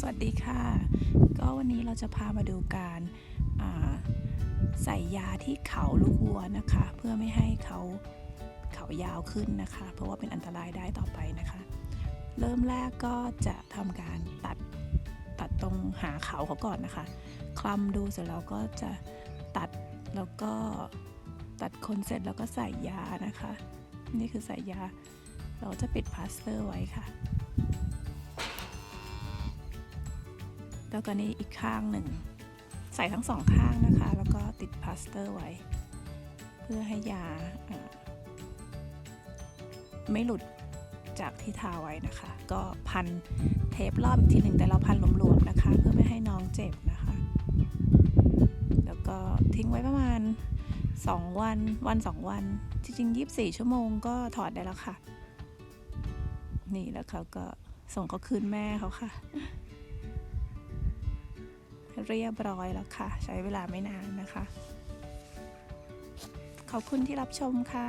สวัสดีค่ะ ก็วันนี้เราจะพามาดูการาใส่ยาที่เขาลูกวัวนะคะ เพื่อไม่ให้เขาเขายาวขึ้นนะคะ เพราะว่าเป็นอันตรายได้ต่อไปนะคะ เริ่มแรกก็จะทำการตัดตัดตรงหาเขาเขาก่อนนะคะ คลำดูเสร็จแล้วก็จะตัดแล้วก็ตัดคนเสร็จแล้วก็ใส่ยานะคะ นี่คือใส่ยา เราจะปิดพลาสเตอร์ไว้ค่ะ แล้วก็นี่อีกข้างหนึ่ง ใส่ทั้งสองข้างนะคะ แล้วก็ติดพลาสเตอร์ไว้ เพื่อให้ยาอ่าไม่หลุดจากที่ทาไว้นะคะ ก็พันเทปรอบอีกทีหนึ่งแต่เราพันหลวมๆนะคะ เพื่อไม่ให้น้องเจ็บนะคะ แล้วก็ทิ้งไว้ประมาณ 2 วันวัน2วันจริงๆ24 ชั่วโมงก็ถอดได้แล้วค่ะ นี่แล้วเขาก็ส่งเขาคืนแม่เขาค่ะ เรียบร้อยแล้วค่ะ ใช้เวลาไม่นานนะคะ ขอบคุณที่รับชมค่ะ